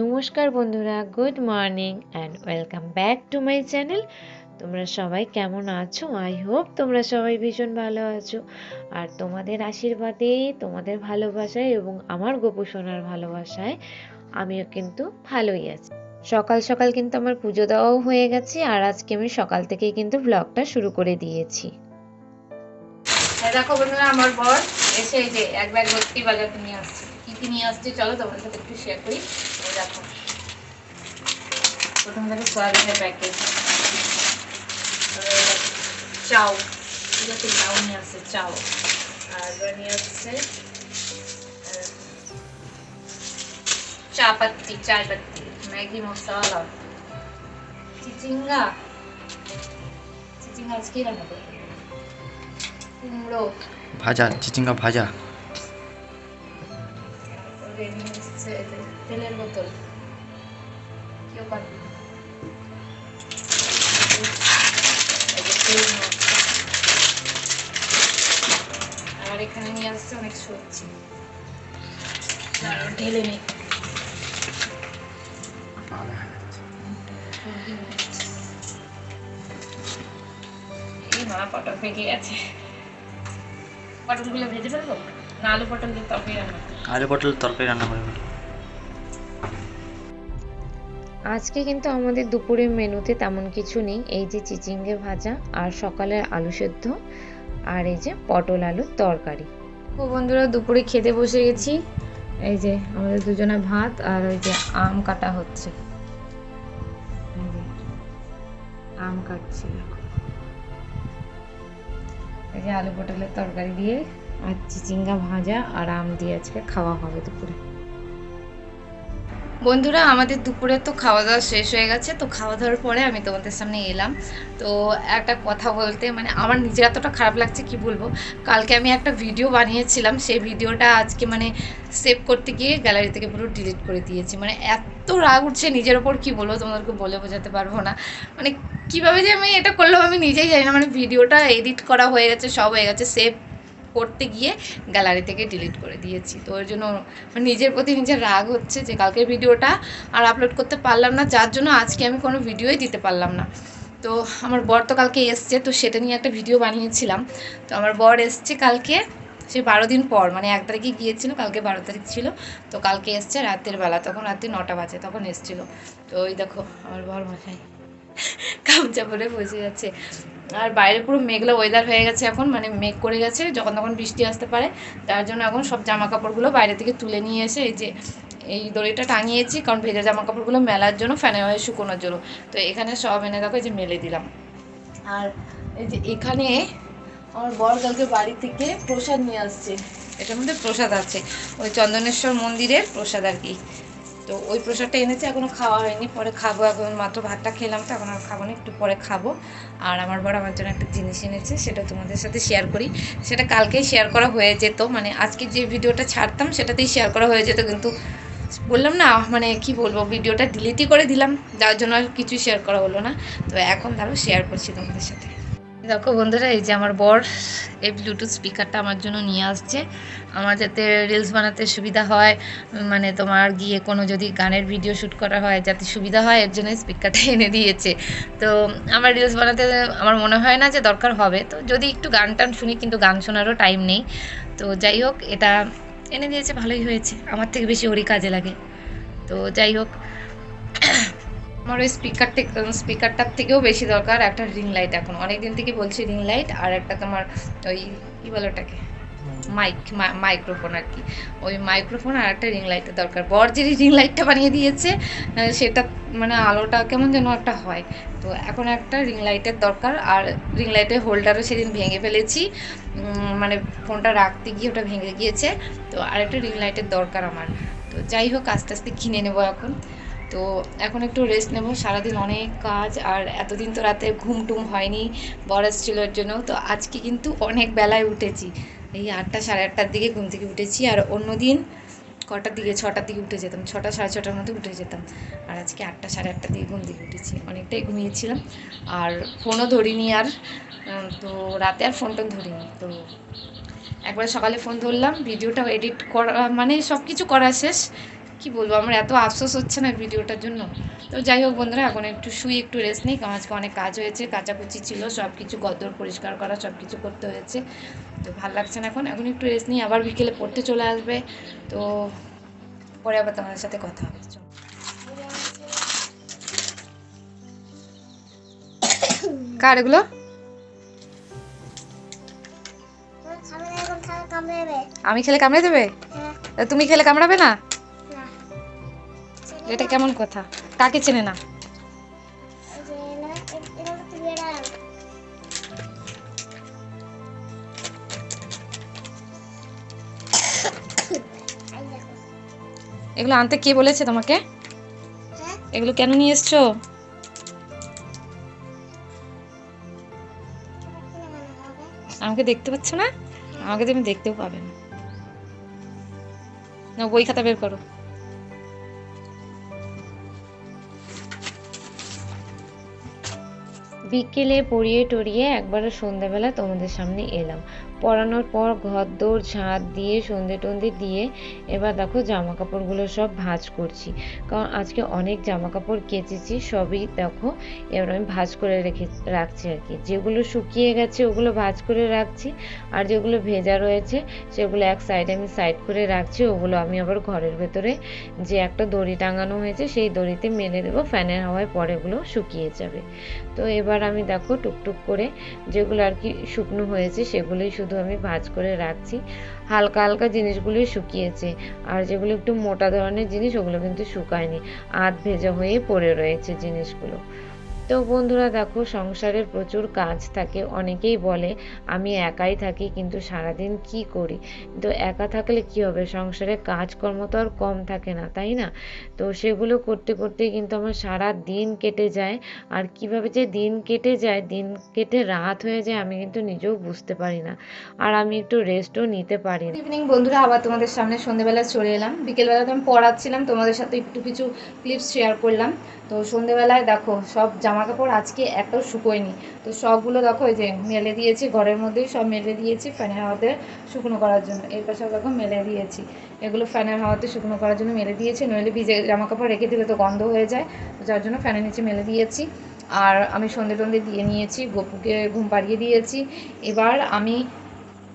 নমস্কার বন্ধুরা, good morning and welcome back to my channel তোমরা সবাই কেমন আছো? আই হোপ তোমরা সবাই ভীষণ ভালো আছো। আর তোমাদের আশীর্বাদে, তোমাদের ভালোবাসায় এবং আমার গোপোষণার ভালোবাসায় আমিও কিন্তু ভালোই আছি। সকাল সকাল কিন্তু আমার পুজো দেওয়াও হয়ে গেছে আর আজকে আমি সকাল থেকেই কিন্তু ব্লগটা শুরু করে দিয়েছি। হ্যাঁ দেখো বন্ধুরা, আমার বর এসে এই যে এক ব্যাগ ভর্তি বাজার নিয়ে আসছে। কি কি নিয়ে আসছে চলো তোমার সাথে একটু শেয়ার করি। দেখো। প্রথম দেখো সয়াবিনের প্যাকেট চাউ ঠিক আছে চাউ নিয়ে আসছে চাউ আর নিয়ে আসছে চা পাত্তি চায় পাত্তি ম্যাগি মশলা। চিচিঙ্গা। চিচিঙ্গা আজকে রান্না করব কুমড়ো। ভাজা চিচিঙ্গা ভাজা। তেলের বোতল। কেউ পারবে। আর এখানে নিয়ে আসছে অনেক সবজি। ঢেলে নেই। মা পটল পেকে গেছে। পটলগুলো ভেজে ফেলব? না, আলু পটল দিয়ে তরকারি রান্না? আলু পটল তরকারি রান্না করে আজকে কিন্তু আমাদের দুপুরের মেনুতে তেমন কিছু নেই। এই যে চিচিঙ্গে ভাজা আর সকালের আলু সেদ্ধ আর এই যে পটল আলুর তরকারি। ও বন্ধুরা, দুপুরে খেতে বসে গেছি। এই যে আমাদের দুজনে ভাত আর ওই যে আম কাটা হচ্ছে। আম কাটছি। এই যে আলু পটলের তরকারি দিয়ে আর চিচিঙ্গা ভাজা আর আম দিয়ে আজকে খাওয়া হবে দুপুরে। বন্ধুরা, আমাদের দুপুরে তো খাওয়া দাওয়া শেষ হয়ে গেছে, তো খাওয়া দাওয়ার পরে আমি তোমাদের সামনে এলাম। তো একটা কথা বলতে মানে আমার নিজের এতটা খারাপ লাগছে, কি বলব? কালকে আমি একটা ভিডিও বানিয়েছিলাম, সেই ভিডিওটা আজকে মানে সেভ করতে গিয়ে গ্যালারি থেকে পুরো ডিলিট করে দিয়েছি। মানে এত রাগ উঠছে নিজের ওপর, কি বলব তোমাদেরকে বলে বোঝাতে পারব না। মানে কীভাবে যে আমি এটা করলাম আমি নিজেই জানি না মানে ভিডিওটা এডিট করা হয়ে গেছে, সব হয়ে গেছে সেভ করতে গিয়ে গ্যালারি থেকে ডিলিট করে দিয়েছি। তো ওর জন্য নিজের প্রতি নিজের রাগ হচ্ছে যে কালকের ভিডিওটা আর আপলোড করতে পারলাম না, যার জন্য আজকে আমি কোনো ভিডিওই দিতে পারলাম না। তো আমার বর তো কালকে এসছে, তো সেটা নিয়ে একটা ভিডিও বানিয়েছিলাম। তো আমার বর এসছে কালকে, সে বারো দিন পর মানে এক তারিখে গিয়েছিল, কালকে বারো তারিখ ছিল। তো কালকে এসছে রাতের বেলা, তখন রাত্রি নটা বাজে তখন এসছিল। তো ওই দেখো, আমার বর মশাই গামছা পরে বসে যাচ্ছে। আর বাইরে পুরো মেঘলা ওয়েদার হয়ে গেছে এখন মানে মেঘ করে গেছে, যখন তখন বৃষ্টি আসতে পারে। তার জন্য এখন সব জামা কাপড়গুলো বাইরে থেকে তুলে নিয়ে এসে এই যে এই দড়িটা টাঙিয়েছি, কারণ ভেজা জামা কাপড়গুলো মেলার জন্য ফ্যানে হয়ে শুকোনোর জন্য। তো এখানে সব এনে দেখো, এই যে মেলে দিলাম। আর এই যে এখানে আমার বর কালকে বাড়ি থেকে প্রসাদ নিয়ে আসছে। এটার মধ্যে প্রসাদ আছে। ওই চন্দনেশ্বর মন্দিরের প্রসাদ আর কি। তো ওই প্রসাদটা এনেছে এখনও খাওয়া হয়নি। পরে খাব এখন, মাত্র ভাতটা খেলাম, তো এখন আর খাব না, একটু পরে খাব। আর আমার বড় আমার জন্য একটা জিনিস এনেছে, সেটা তোমাদের সাথে শেয়ার করি। সেটা কালকেই শেয়ার করা হয়ে যেত মানে আজকে যে ভিডিওটা ছাড়তাম, সেটাতেই শেয়ার করা হয়ে যেত, কিন্তু বললাম না মানে কি বলব, ভিডিওটা ডিলিটই করে দিলাম, যার জন্য আর কিছু শেয়ার করা হলো না। তো এখন তারও শেয়ার করছি তোমাদের সাথে। দেখো বন্ধুরা, এই যে আমার বর এই ব্লুটুথ স্পিকারটা আমার জন্য নিয়ে আসছে। আমার যাতে রিলস বানাতে সুবিধা হয় মানে তোমার গিয়ে কোনো যদি গানের ভিডিও শ্যুট করা হয়, যাতে সুবিধা হয়, এর জন্য স্পিকারটা এনে দিয়েছে। তো আমার রিলস বানাতে আমার মনে হয় না যে দরকার হবে। তো যদি একটু গান টান শুনি, কিন্তু গান শোনারও টাইম নেই। তো যাই হোক, এটা এনে দিয়েছে, ভালোই হয়েছে। আমার থেকে বেশি ওরই কাজে লাগে। তো যাই হোক আমার ওই স্পিকার থেকে স্পিকারটার থেকেও বেশি দরকার একটা রিং লাইট এখন। অনেক দিন থেকে বলছি রিং লাইট আর একটা তোমার ওই কী বলো ওটাকে? মাইক মাইক্রোফোন আর কি। ওই মাইক্রোফোন আর একটা রিং লাইটের দরকার। বর যে রিং লাইটটা বানিয়ে দিয়েছে সেটা মানে আলোটা কেমন যেন একটা হয়। তো এখন একটা রিং লাইটের দরকার। আর রিং লাইটের হোল্ডারও সেদিন ভেঙে ফেলেছি। মানে ফোনটা রাখতে গিয়ে ওটা ভেঙে গিয়েছে। তো আরেকটা রিং লাইটের দরকার আমার। তো যাই হোক আস্তে আস্তে কিনে নেব এখন। তো এখন একটু রেস্ট নেব। সারাদিন অনেক কাজ আর এতদিন তো রাতে ঘুম টুম হয়নি বরস ছিলোর জন্য। তো আজকে কিন্তু অনেক বেলায় উঠেছি। এই আটটা সাড়ে আটটার দিকে ঘুম থেকে উঠেছি আর অন্য দিন কটার দিকে, ছটার দিকে উঠে যেতাম। ছটা, সাড়ে ছটার মধ্যে উঠে যেতাম। আর আজকে আটটা, সাড়ে আটটার দিকে ঘুম থেকে উঠেছি। অনেকটাই ঘুমিয়েছিলাম। আর ফোনও ধরিনি আর তো রাতে আর ফোন টোন ধরিনি। তো একবার সকালে ফোন ধরলাম ভিডিওটাও এডিট করা মানে সব কিছু করা শেষ। কি বলব? আমার এত আফসোস হচ্ছে না ভিডিওটার জন্য। তো যাই হোক বন্ধুরা এখন একটু শুই একটু রেস্ট নিই। কারণ আজকে অনেক কাজ হয়েছে কাচাকুচি ছিল সব কিছু গদ্দর পরিষ্কার করা সব কিছু করতে হয়েছে। তো ভালো লাগছে না এখন। এখন একটু রেস্ট নিই আবার বিকেলে পড়তে চলে আসবে। তো পরে আবার তোমাদের সাথে কথা হবে। কার এগুলো? আমি খেলে কামড়ে দেবে। হ্যাঁ। তুমি খেলে কামড়াবে না? এটা কেমন কথা? কাকে চেনে না? এগুলো আনতে কে বলেছে তোমাকে? এগুলো কেন নিয়ে এসছো? আমাকে দেখতে পাচ্ছ না? আমাকে তুমি দেখতেও পাবে না। বই খাতা বের করো। বিকেলে পড়িয়ে টরিয়ে একবারে সন্ধ্যাবেলা তোমাদের সামনে এলাম। পড়ানোর পর ঘর দৌড় ঝাঁট দিয়ে, সন্ধে টন্ধে দিয়ে এবার দেখো জামা কাপড়গুলো সব ভাঁজ করছি। কারণ আজকে অনেক জামা কাপড় কেচেছি, সবই দেখো এবার আমি ভাঁজ করে রেখে, রাখছি আর কি। যেগুলো শুকিয়ে গেছে ওগুলো ভাঁজ করে রাখছি আর যেগুলো ভেজা রয়েছে সেগুলো এক সাইডে আমি সাইড করে রাখছি, ওগুলো আমি আবার ঘরের ভেতরে যে একটা দড়ি টাঙানো হয়েছে সেই দড়িতে মেলে দেবো, ফ্যানের হাওয়ায় পরে ওগুলো শুকিয়ে যাবে। তো এবার আমি দেখো টুকটুক করে যেগুলো আর কি শুকনো হয়েছে সেগুলোই শুধু আমি ভাজ করে রাখছি। হালকা হালকা জিনিসগুলো শুকিয়েছে। আর যেগুলো একটু মোটা ধরনের জিনিস, ওগুলো কিন্তু শুকায়নি। আধ ভেজা হয়ে পড়ে রয়েছে জিনিসগুলো। তো বন্ধুরা দেখো, সংসারের প্রচুর কাজ থাকে। অনেকেই বলে, আমি একাই থাকি, কিন্তু সারাদিন কি করি? তো একা থাকলে কি হবে? সংসারে কাজকর্ম তো আর কম থাকে না, তাই না? তো সেগুলো করতে করতে কিন্তু আমার সারা দিন কেটে যায়। আর কীভাবে যে দিন কেটে যায়, দিন কেটে রাত হয়ে যায়, আমি কিন্তু নিজেও বুঝতে পারি না। আর আমি একটু রেস্টও নিতে পারি না। ইভিনিং বন্ধুরা, আবার তোমাদের সামনে সন্ধেবেলা চলে এলাম। বিকেলবেলা তো আমি পড়াচ্ছিলাম, তোমাদের সাথে একটু কিছু ক্লিপস শেয়ার করলাম। তো সন্ধেবেলায় দেখো, সব জামা কাপড় আজকে এত শুকোয়নি। তো সবগুলো দেখো যে মেলে দিয়েছি, ঘরের মধ্যেই সব মেলে দিয়েছি ফ্যানের হাওয়াতে শুকনো করার জন্য। এই পাশে দেখো মেলে দিয়েছি। এগুলো ফ্যানের হাওয়াতে শুকনো করার জন্য মেলে দিয়েছি, নইলে ভিজে জামা কাপড় রেখে দিলে তো গন্ধ হয়ে যায়। তো যার জন্য ফ্যানের নিচে মেলে দিয়েছি। আর আমি সন্ধে টন্ধে দিয়ে নিয়েছি, গপুকে ঘুম পাড়িয়ে দিয়েছি। এবার আমি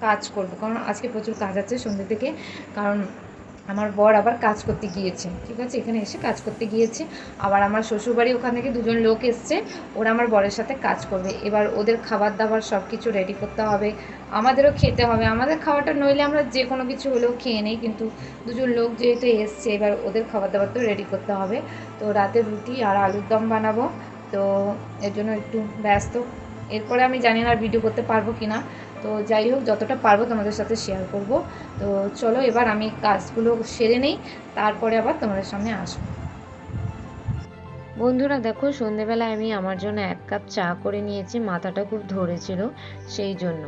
কাজ করব, কারণ আজকে প্রচুর কাজ আছে সন্ধ্যে থেকে। কারণ আমার বর আবার কাজ করতে গিয়েছে, ঠিক আছে? এখানে এসে কাজ করতে গিয়েছে। আবার আমার শ্বশুরবাড়ি ওখান থেকে দুজন লোক এসছে, ওরা আমার বরের সাথে কাজ করবে। এবার ওদের খাবার দাবার সব কিছু রেডি করতে হবে। আমাদেরও খেতে হবে। আমাদের খাওয়াটা নইলে আমরা যে কোনো কিছু হলেও খেয়ে নিই, কিন্তু দুজন লোক যেহেতু এসছে, এবার ওদের খাবার দাবার তো রেডি করতে হবে। তো রাতে রুটি আর আলুর দম বানাবো। তো এর জন্য একটু ব্যস্ত। এরপরে আমি জানি না ভিডিও করতে পারব কি না তো যাই হোক, যতটা পারব তোমাদের সাথে শেয়ার করব। তো চলো, এবার আমি কাজগুলো সেরে নেই, তারপরে আবার তোমাদের সামনে আসব। বন্ধুরা, দেখো, সন্ধেবেলায় আমি আমার জন্য এক কাপ চা করে নিয়েছি, মাথাটা খুব ধরেছিল, সেই জন্য।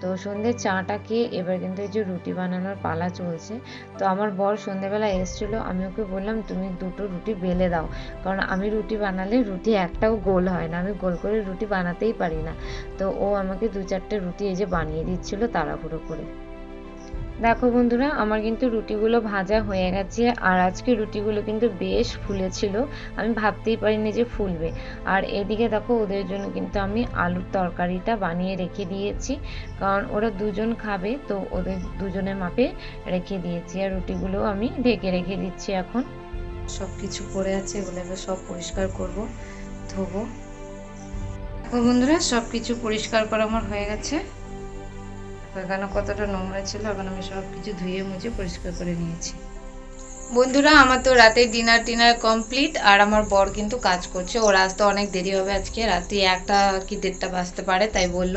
তো সন্ধে চাটা খেয়ে এবার কিন্তু এই যে রুটি বানানোর পালা চলছে। তো আমার বর সন্ধেবেলা এসেছিল, আমি ওকে বললাম, তুমি দুটো রুটি বেলে দাও। কারণ আমি রুটি বানালে রুটি একটাও গোল হয় না, আমি গোল করে রুটি বানাতেই পারি না। তো ও আমাকে দু চারটে রুটি এই যে বানিয়ে দিচ্ছিল তাড়াহুড়ো করে। দেখো বন্ধুরা, আমার কিন্তু রুটিগুলো ভাজা হয়ে গেছে, আর আজকে রুটিগুলো কিন্তু বেশ ফুলেছিল। আমি ভাবতেই পারিনি যে ফুলবে। আর এদিকে দেখো, ওদের জন্য কিন্তু আমি আলুর তরকারিটা বানিয়ে রেখে দিয়েছি, কারণ ওরা দুজন খাবে, তো ওদের দুজনের মাপে রেখে দিয়েছি, আর রুটিগুলো আমি ঢেকে রেখে দিচ্ছি এখন। সব কিছু পড়ে আছে, এগুলো এবার সব পরিষ্কার করব, ধোবো। দেখো বন্ধুরা সব কিছু পরিষ্কার করা আমার হয়ে গেছে। এখানে কতটা নোংরা ছিল, এখন আমি সব কিছু ধুয়ে মুছে পরিষ্কার করে নিয়েছি। বন্ধুরা, আমার তো রাতে ডিনার টিনার কমপ্লিট আর আমার বর কিন্তু কাজ করছে। ওর আসতে অনেক দেরি হবে আজকে, রাতে একটা কি দেড়টা বাজতে পারে, তাই বলল।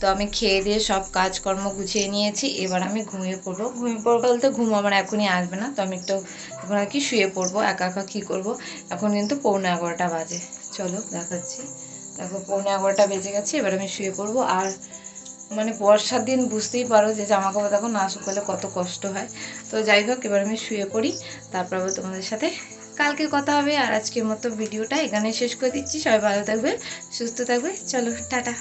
তো আমি খেয়ে দিয়ে সব কাজকর্ম গুছিয়ে নিয়েছি, এবার আমি ঘুমিয়ে পড়ব। ঘুমিয়ে পড়ব বলতে ঘুম আমার এখনই আসবে না, তো আমি একটু এখন আর কি শুয়ে পড়ব, একা একা কী করব। এখন কিন্তু পৌনে এগারোটা বাজে। চলো দেখাচ্ছি। দেখো, পৌনে এগারোটা বেজে গেছে, এবার আমি শুয়ে পড়ব, আর মানে বর্ষার দিন বুঝতেই পারো যে জামা কাপড় দেখো না শুকালে কত কষ্ট হয়। তো যাই হোক, এবার আমি শুয়ে পড়ি, তারপর আবার তোমাদের সাথে কালকে কথা হবে। আর আজকের মতো ভিডিওটা এখানে শেষ করে দিচ্ছি। সবাই ভালো থাকবে, সুস্থ থাকবে। চলো, টাটা।